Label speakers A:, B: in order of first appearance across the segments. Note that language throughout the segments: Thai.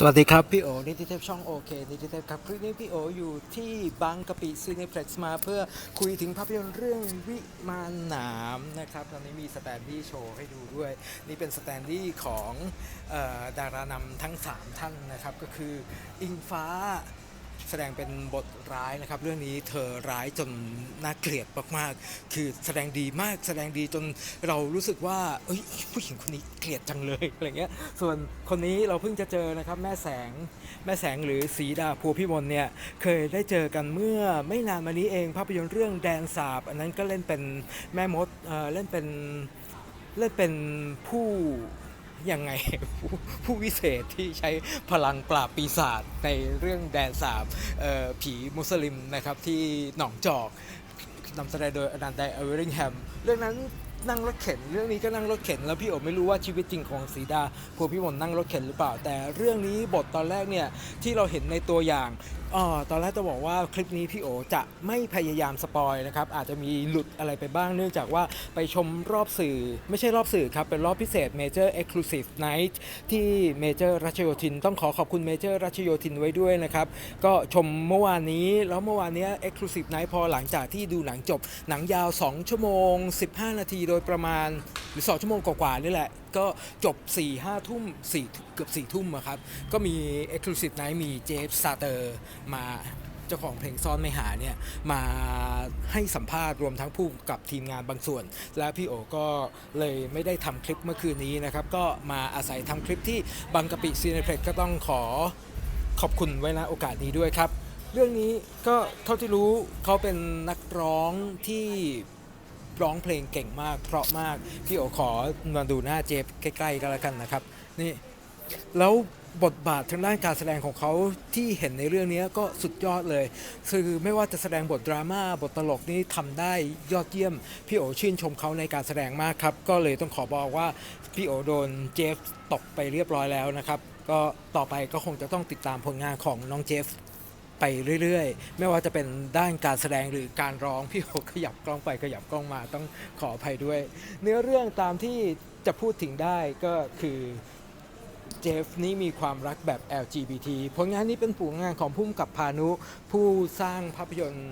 A: สวัสดีครับ พี่โอนิติเทพช่องโอเคนิติเทพครับคลิปนี้พี่โออยู่ที่บางกะปิซีเนเพล็กซ์มาเพื่อคุยถึงภาพยนตร์เรื่องวิมานหนามนะครับตอนนี้มีสแตนดี้โชว์ให้ดูด้วย นี่เป็นสแตนดี้ของออดารานำทั้ง 3 ท่านนะครับ ก็คืออิงฟ้า แสดงเป็นบทร้ายนะครับ เรื่องนี้เธอร้ายจนน่าเกลียดมากๆ คือแสดงดีมากแสดงดีจนเรารู้สึกว่าเอ้ยผู้หญิงคนนี้เกลียดจังเลยอะไรเงี้ย ส่วนคนนี้เราเพิ่งจะเจอนะครับแม่แสงแม่แสงหรือสีดาพัวพิมลเนี่ยเคยได้เจอกันเมื่อไม่นานมานี้เองภาพยนตร์เรื่องแดนสาบ อันนั้นก็เล่นเป็นแม่มดเเล่นเป็นเล่นเป็นผู้ ยังไงผู้ผู้วิเศษที่ใช้พลังปราบปีศาจในเรื่องแดนสาบผีมุสลิมนะครับที่หนองจอกนำแสดงโดยอนันต์ไดเอเวอริงแฮมเรื่องนั้นนั่งรถเข็นเรื่องนี้ก็นั่งรถเข็น แล้วพี่โอไม่รู้ว่าชีวิตจริงของสีดาพวกพี่มนนั่งรถเข็นหรือเปล่า แต่เรื่องนี้บทตอนแรกเนี่ยที่เราเห็นในตัวอย่าง อ๋อตอนแรกจะบอกว่าคลิปนี้พี่โอจะไม่พยายามสปอยนะครับ อาจจะมีหลุดอะไรไปบ้างเนื่องจากว่าไปชมรอบสื่อ ไม่ใช่รอบสื่อครับ เป็นรอบพิเศษ Major Exclusive Night ที่เมเจอร์รัชโยธิน ต้องขอขอบคุณเมเจอร์รัชโยธินไว้ด้วยนะครับ ก็ชมเมื่อวานนี้ แล้วเมื่อวานนี้ Exclusive Night พอหลังจากที่ดูหนังจบ หนังยาว 2 ชั่วโมง 15 นาทีโดยประมาณ หรือ 2 ชั่วโมงกว่าๆนี่แหละ ก็จบ 4 5 ทุ่ม4เกือบ 4 ทุ่มครับ ก็มี Exclusive Night มีเจฟซาเตอร์มาเจ้าของเพลงซ่อนไม่หาเนี่ยมาให้สัมภาษณ์รวมทั้งผู้กับทีมงานบางส่วน และพี่โอก็เลยไม่ได้ทำคลิปเมื่อคืนนี้นะครับ ก็มาอาศัยทำคลิปที่บางกะปิซีเนเพล็กก็ต้องขอขอบคุณไว้ณโอกาสนี้ด้วยครับ เรื่องนี้ก็เท่าที่รู้เขาเป็นนักร้องที่ ร้องเพลงเก่งมาก เพราะมาก พี่โอขอมาดูหน้าเจฟใกล้ๆกันแล้วกันนะครับ นี่ แล้วบทบาททางด้านการแสดงของเขาที่เห็นในเรื่องนี้ก็สุดยอดเลย คือไม่ว่าจะแสดงบทดราม่าบทตลกนี่ทำได้ยอดเยี่ยม พี่โอชื่นชมเขาในการแสดงมากครับ ก็เลยต้องขอบอกว่า พี่โอโดนเจฟตกไปเรียบร้อยแล้วนะครับ ก็ต่อไปก็คงจะต้องติดตามผลงานของน้องเจฟ ไปเรื่อยๆ ไม่ว่าจะเป็นด้านการแสดงหรือการร้องพี่โอขยับกล้องไปขยับกล้องมาต้องขออภัยด้วย เนื้อเรื่องตามที่จะพูดถึงได้ก็คือเจฟนี่มีความรักแบบ LGBT ผลงานนี้เป็นผลงานของพุ่มกับพานุ ผู้สร้างภาพยนตร์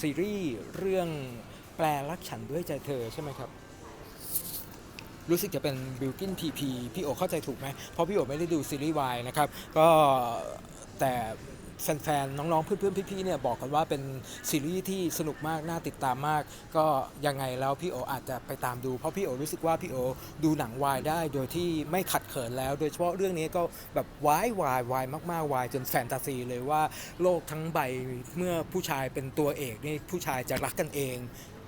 A: ซีรีส์เรื่องแปลรักฉันด้วยใจเธอใช่ไหมครับ รู้สึกจะเป็นบิลกินพีพีพี่โอเข้าใจถูกไหมเพราะพี่โอไม่ได้ดูซีรีส์วายนะครับ ก็แต่ แฟนๆ น้องๆ เพื่อนๆ พี่ๆ เนี่ยบอกกันว่าเป็นซีรีส์ที่สนุกมาก น่าติดตามมาก ก็ยังไงแล้วพี่โออาจจะไปตามดู เพราะพี่โอรู้สึกว่าพี่โอดูหนังวายได้โดยที่ไม่ขัดเขินแล้ว โดยเฉพาะเรื่องนี้ก็แบบวายวายวายมากๆ วายจนแฟนตาซีเลยว่าโลกทั้งใบเมื่อผู้ชายเป็นตัวเอกนี่ผู้ชายจะรักกันเอง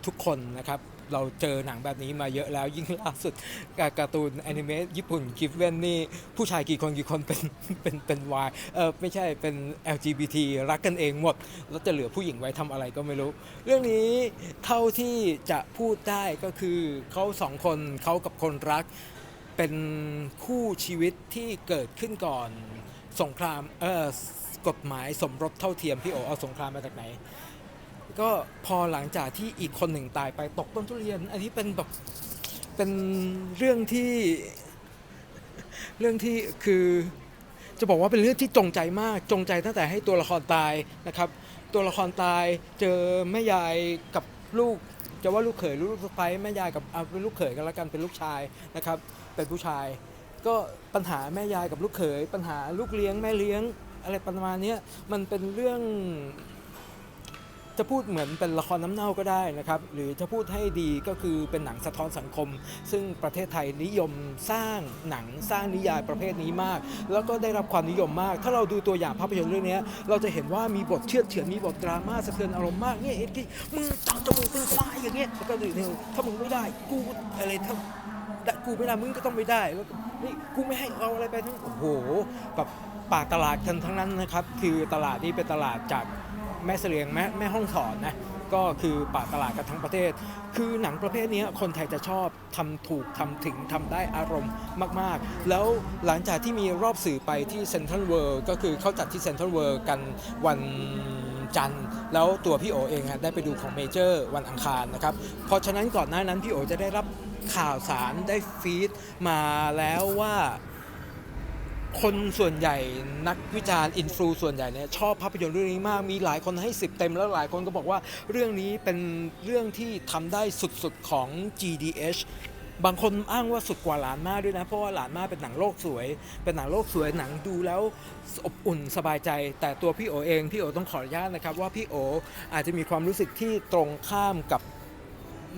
A: ทุกคนนะครับ เราเจอหนังแบบนี้มาเยอะแล้วยิ่งล่าสุดการ์ตูนแอนิเมะญี่ปุ่นกิฟเวนนี่ผู้ชายกี่คนกี่คนเป็นเป็นเป็นวายเออไม่ใช่เป็น LGBT รักกันเองหมด แล้วจะเหลือผู้หญิงไว้ทำอะไรก็ไม่รู้ เรื่องนี้เท่าที่จะพูดได้ก็คือเขาสองคนเขากับคนรัก เป็นคู่ชีวิตที่เกิดขึ้นก่อนสงครามเออกฎหมายสมรสเท่าเทียมพี่โอเอาสงครามมาจากไหน ก็พอหลังจากที่อีกคนหนึ่งตายไปตกต้นทุเรียน อันนี้เป็นแบบเป็นเรื่องที่เรื่องที่คือจะบอกว่าเป็นเรื่องที่จงใจมากจงใจตั้งแต่ให้ตัวละครตายนะครับ ตัวละครตายเจอแม่ยายกับลูก จะว่าลูกเขยลูกสะใภ้แม่ยายกับเอาเป็นลูกเขยกันล้วกันเป็นลูกชายนะครับ เป็นผู้ชาย ก็ปัญหาแม่ยายกับลูกเขย ปัญหาลูกเลี้ยงแม่เลี้ยงอะไรประมาณนี้มันเป็นเรื่อง จะพูดเหมือนเป็นละครน้ำเน่าก็ได้นะครับหรือจะพูดให้ดีก็คือเป็นหนังสะท้อนสังคม ซึ่งประเทศไทยนิยมสร้างหนังสร้างนิยายประเภทนี้มาก แล้วก็ได้รับความนิยมมาก ถ้าเราดูตัวอย่างภาพยนตร์เรื่องนี้เราจะเห็นว่ามีบทเชื่อดเฉือนมีบทดราม่าสะเทือนอารมณ์มากเนี่ยเอ็ดกี้มึงจับจมูกเป็นควายอย่างเงี้ยแล้วก็ดูเนี่ยถ้ามึงไม่ได้กูอะไรถ้ากูไม่ได้มึงก็ต้องไม่ได้แล้วก็นี่กูไม่ให้เอาอะไรไปทั้งโอ้โหแบบปากตลาดกันทั้งนั้นนะครับ คือตลาดนี้เป็นตลาดจาก แม่เสลียงแม่แม่ห้องสอนนะก็คือป่าตลาดกันทั้งประเทศ คือหนังประเภทนี้คนไทยจะชอบทำถูกทำถึงทำได้อารมณ์มาก ๆ แล้วหลังจากที่มีรอบสื่อไปที่เซ็นทรัลเวิลด์ก็คือเขาจัดที่เซ็นทรัลเวิลด์กันวันจันทร์แล้วตัวพี่โอเองได้ไปดูของเมเจอร์วันอังคารนะครับ เพราะฉะนั้นก่อนหน้านั้นพี่โอจะได้รับข่าวสารได้ฟีดมาแล้วว่า คนส่วนใหญ่นักวิจารณ์อินฟลูส่วนใหญ่เนี่ยชอบภาพยนตร์เรื่องนี้มากมีหลายคนให้ 10 เต็มแล้วหลายคนก็บอกว่าเรื่องนี้เป็นเรื่องที่ทำได้สุดๆของ GDH บางคนอ้างว่าสุดกว่าหลานมากด้วยนะ เพราะว่าหลานมากเป็นหนังโลกสวย เป็นหนังโลกสวยหนังดูแล้วอบอุ่นสบายใจ แต่ตัวพี่โอเอง พี่โอต้องขออนุญาตนะครับ ว่าพี่โออาจจะมีความรู้สึกที่ตรงข้ามกับ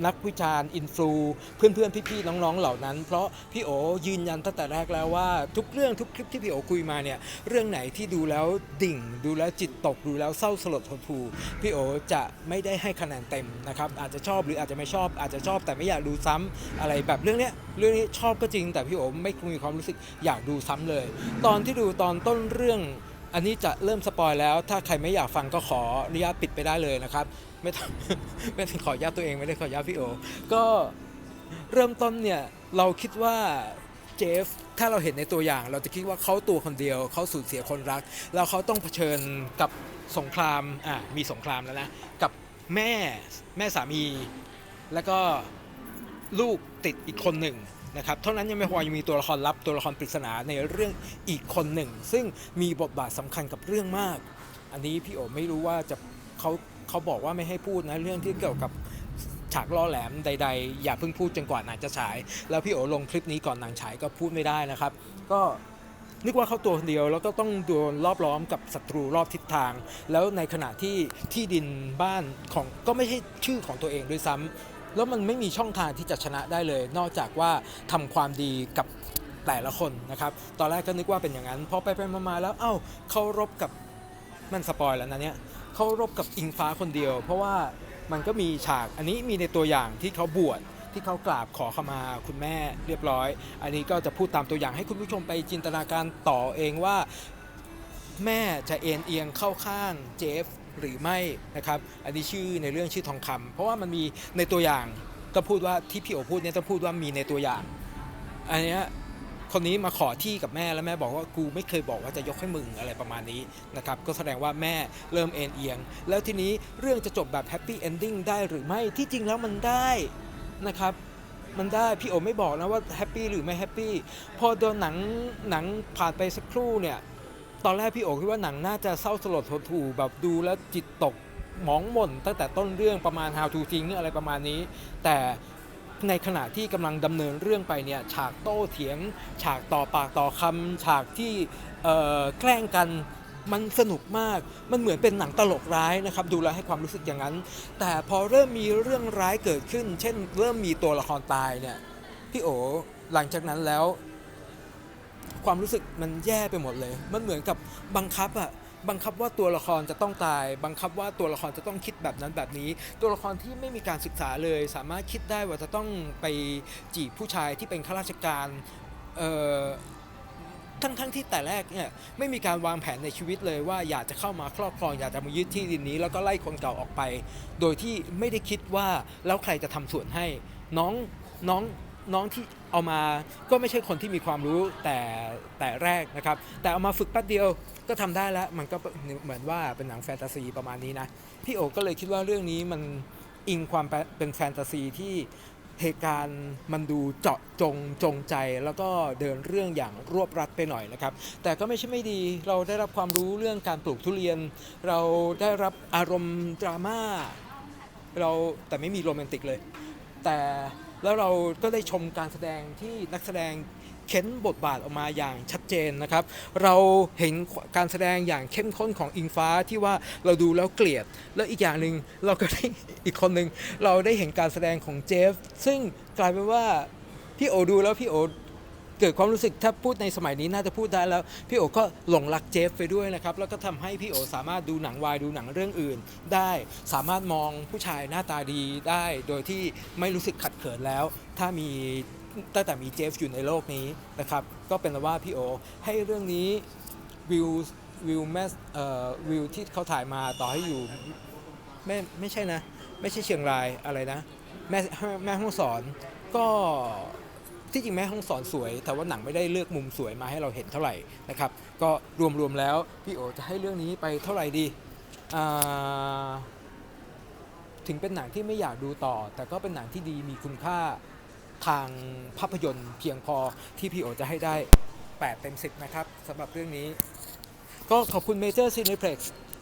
A: นักวิจารณ์อินฟลูเพื่อนๆพี่ๆน้องๆเหล่านั้น เพราะพี่โอยืนยันตั้งแต่แรกแล้วว่า ทุกเรื่องทุกคลิปที่พี่โอคุยมาเนี่ยเรื่องไหนที่ดูแล้วดิ่ง ดูแล้วจิตตกดูแล้วเศร้าสลดหดหู่พี่โอจะไม่ได้ให้คะแนนเต็มนะครับอาจจะชอบหรืออาจจะไม่ชอบ อาจจะชอบแต่ไม่อยากดูซ้ำอะไรแบบเรื่องเนี้ยเรื่องนี้ชอบก็จริง แต่พี่โอไม่มีความรู้สึกอยากดูซ้ำเลย ตอนที่ดูตอนต้นเรื่อง อันนี้จะเริ่มสปอยแล้ว ถ้าใครไม่อยากฟังก็ขออนุญาตปิดไปได้เลยนะครับ ไม่ต้องไม่ต้องขออนุญาตตัวเองไม่ได้ขออนุญาตพี่โอ ก็เริ่มต้นเนี่ยเราคิดว่าเจฟถ้าเราเห็นในตัวอย่าง เราจะคิดว่าเขาตัวคนเดียวเขาสูญเสียคนรัก แล้วเขาต้องเผชิญกับสงครามอะมีสงครามแล้วนะ กับแม่แม่สามี แล้วก็ลูกติดอีกคนหนึ่ง นะครับเท่านั้นยังไม่พอยังมีตัวละครลับตัวละครปริศนาในเรื่องอีกคนหนึ่ง ซึ่งมีบทบาทสำคัญกับเรื่องมาก อันนี้พี่โอไม่รู้ว่าจะเขาเขาบอกว่าไม่ให้พูดนะเรื่องที่เกี่ยวกับฉากล่อแหลมใด ๆ อย่าเพิ่งพูดจนกว่าหนังจะฉาย แล้วพี่โอลงคลิปนี้ก่อนหนังฉายก็พูดไม่ได้นะครับ ก็นึกว่าเขาตัวคนเดียวแล้วก็ต้องโดนรอบล้อมกับศัตรูรอบทิศทาง แล้วในขณะที่ที่ดินบ้านของก็ไม่ใช่ชื่อของตัวเองด้วยซ้ำ แล้วมันไม่มีช่องทางที่จะชนะได้เลย นอกจากว่าทำความดีกับแต่ละคนนะครับ ตอนแรกก็นึกว่าเป็นอย่างนั้น พอไปไปๆมาๆแล้ว เอ้าเขารบกับมันสปอยแล้วนะเนี่ยเขารบกับอิงฟ้าคนเดียว เพราะว่ามันก็มีฉาก อันนี้มีในตัวอย่างที่เขาบวชที่เขากราบขอขมาคุณแม่เรียบร้อย อันนี้ก็จะพูดตามตัวอย่างให้คุณผู้ชมไปจินตนาการต่อเองว่า แม่จะเอ็นเอียงเข้าข้างเจฟ หรือไม่นะครับ อันนี้ชื่อในเรื่องชื่อทองคำเพราะว่ามันมีในตัวอย่างก็พูดว่าที่พี่โอพูดเนี่ยต้องพูดว่ามีในตัวอย่าง อันนี้คนนี้มาขอที่กับแม่แล้วแม่บอกว่ากูไม่เคยบอกว่าจะยกให้มึงอะไรประมาณนี้นะครับก็แสดงว่าแม่เริ่มเอ็นเอียง แล้วทีนี้เรื่องจะจบแบบแฮปปี้เอนดิ้งได้หรือไม่ที่จริงแล้วมันได้นะครับมันได้พี่โอไม่บอกนะว่าแฮปปี้หรือไม่แฮปปี้พอโดนหนังหนังผ่านไปสักครู่เนี่ย ตอนแรกพี่โอคิดว่าหนังน่าจะเศร้าสลดหดหู่แบบดูแล้วจิตตกหมองหม่นตั้งแต่ต้นเรื่องประมาณ how to ทิ้งอะไรประมาณนี้ แต่ในขณะที่กำลังดำเนินเรื่องไปเนี่ยฉากโต้เถียง ฉากต่อปากต่อคำฉากที่แกล้งกันมันสนุกมาก มันเหมือนเป็นหนังตลกร้ายนะครับ ดูแลให้ความรู้สึกอย่างนั้น แต่พอเริ่มมีเรื่องร้ายเกิดขึ้น เช่น เริ่มมีตัวละครตายเนี่ย พี่โอหลังจากนั้นแล้ว ความรู้สึกมันแย่ไปหมดเลย มันเหมือนกับบังคับอะบังคับว่าตัวละครจะต้องตาย บังคับว่าตัวละครจะต้องคิดแบบนั้นแบบนี้ ตัวละครที่ไม่มีการศึกษาเลย สามารถคิดได้ว่าจะต้องไปจีบผู้ชายที่เป็นข้าราชการเอ่อทั้งทั้งที่แต่แรกเนี่ยไม่มีการวางแผนในชีวิตเลยว่าอยากจะเข้ามาครอบครองอยากจะมายึดที่ดินนี้ แล้วก็ไล่คนเก่าออกไป โดยที่ไม่ได้คิดว่าแล้วใครจะทำส่วนให้ น้องน้อง น้องที่เอามาก็ไม่ใช่คนที่มีความรู้แต่แต่แรกนะครับ แต่เอามาฝึกแป๊บเดียวก็ทำได้แล้วมันก็เหมือนว่าเป็นหนังแฟนตาซีประมาณนี้นะพี่โอก็เลยคิดว่าเรื่องนี้มันอิงความเป็นแฟนตาซีที่เหตุการณ์มันดูเจาะจงจงใจ แล้วก็เดินเรื่องอย่างรวบรัดไปหน่อยนะครับ แต่ก็ไม่ใช่ไม่ดีเราได้รับความรู้เรื่องการปลูกทุเรียน เราได้รับอารมณ์ดราม่าเราแต่ไม่มีโรแมนติกเลย แต่ แล้วเราก็ได้ชมการแสดงที่นักแสดงเข้นบทบาทออกมาอย่างชัดเจนนะครับ เราเห็นการแสดงอย่างเข้มข้นของอิงฟ้าที่ว่าเราดูแล้วเกลียด แล้วอีกอย่างหนึ่งเราก็ได้อีกคนหนึ่งเราได้เห็นการแสดงของเจฟ ซึ่งกลายเป็นว่าพี่โอดูแล้วพี่โอ เกิดความรู้สึกถ้าพูดในสมัยนี้น่าจะพูดได้แล้ว พี่โอก็หลงรักเจฟไปด้วยนะครับ แล้วก็ทำให้พี่โอสามารถดูหนังวายดูหนังเรื่องอื่น ได้สามารถมองผู้ชายหน้าตาดีได้ โดยที่ไม่รู้สึกขัดเขินแล้ว ถ้ามีตั้งแต่มีเจฟอยู่ในโลกนี้นะครับ ก็เป็นว่าพี่โอให้เรื่องนี้วิววิวแมสเอ่อวิวที่เขาถ่ายมาต่อให้อยู่ไม่ไม่ใช่นะ ไม่ใช่เชียงรายอะไรนะ แม่แม่ห้องสอนก็ ที่จริงแม่ห้องสอนสวย แต่ว่าหนังไม่ได้เลือกมุมสวยมาให้เราเห็นเท่าไหร่นะครับ ก็รวมๆแล้วพี่โอจะให้เรื่องนี้ไปเท่าไหร่ดีถึงเป็นหนังที่ไม่อยากดูต่อ แต่ก็เป็นหนังที่ดีมีคุณค่าทางภาพยนตร์เพียงพอที่พี่โอจะให้ได้ 8 เต็ม 10 นะครับสำหรับเรื่องนี้ ก็ขอบคุณเม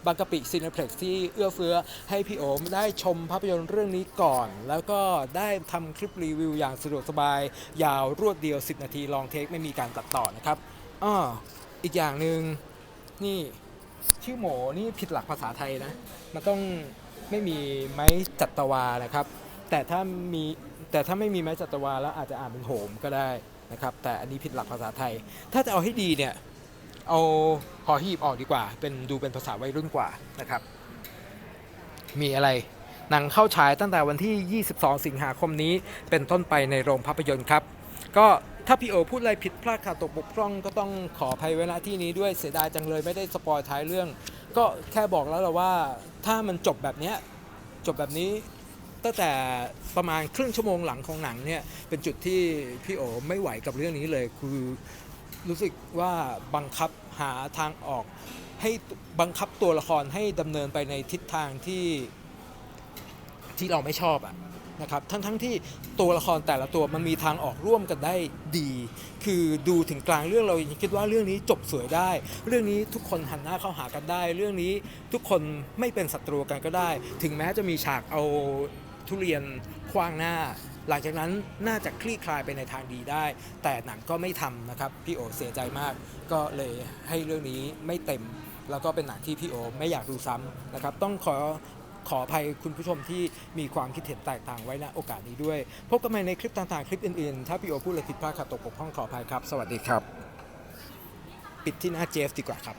A: บางกะปิซีนเพล็กซ์ที่เอื้อเฟื้อให้พี่โอมได้ชมภาพยนตร์เรื่องนี้ก่อน แล้วก็ได้ทำคลิปรีวิวอย่างสะดวกสบาย ยาวรวดเดียว 10 นาทีลองเทคไม่มีการตัดต่อนะครับอ้ออีกอย่างหนึ่งนี่ชื่อหมนี่ผิดหลักภาษาไทยนะ มันต้องไม่มีไม้จัตวานะครับ แต่ถ้ามีแต่ถ้าไม่มีไม้จัตวาแล้วอาจจะอ่านเป็นโหมก็ได้นะครับ แต่อันนี้ผิดหลักภาษาไทย ถ้าจะเอาให้ดีเนี่ย เอาหอหีบออกดีกว่า เป็นดูเป็นภาษาวัยรุ่นกว่านะครับ มีอะไรหนังเข้าฉายตั้งแต่วันที่ 22 สิงหาคมนี้ เป็นต้นไปในโรงภาพยนตร์ครับ ก็ถ้าพี่โอพูดอะไรผิดพลาดขาดตกบกพร่องก็ต้องขออภัยไว้ณที่นี้ด้วยเสียดายจังเลยไม่ได้สปอยท้ายเรื่อง ก็แค่บอกแล้วละว่าถ้ามันจบแบบนี้จบแบบนี้ตั้งแต่ประมาณครึ่งชั่วโมงหลังของหนังเนี่ยเป็นจุดที่พี่โอไม่ไหวกับเรื่องนี้เลยคือ รู้สึกว่าบังคับหาทางออก ให้บังคับตัวละครให้ดำเนินไปในทิศทางที่ที่เราไม่ชอบอะนะครับทั้งทั้งที่ตัวละครแต่ละตัวมันมีทางออกร่วมกันได้ดี คือดูถึงกลางเรื่องเราคิดว่าเรื่องนี้จบสวยได้ เรื่องนี้ทุกคนหันหน้าเข้าหากันได้ เรื่องนี้ทุกคนไม่เป็นศัตรูกันก็ได้ ถึงแม้จะมีฉากเอาทุเรียนคว้างหน้า หลังจากนั้นน่าจะคลี่คลายไปในทางดีได้ แต่หนังก็ไม่ทำนะครับพี่โอเสียใจมาก ก็เลยให้เรื่องนี้ไม่เต็ม แล้วก็เป็นหนังที่พี่โอไม่อยากดูซ้ำนะครับ ต้องขอขออภัยคุณผู้ชมที่มีความคิดเห็นแตกต่างไว้ณโอกาสนี้ด้วย พบกันใหม่ในคลิปต่างๆ คลิปอื่นๆ ถ้าพี่โอพูดอะไรผิดพลาดขัดตกบกพร่องขออภัยครับ สวัสดีครับ ปิดที่หน้าเจฟดีกว่าครับ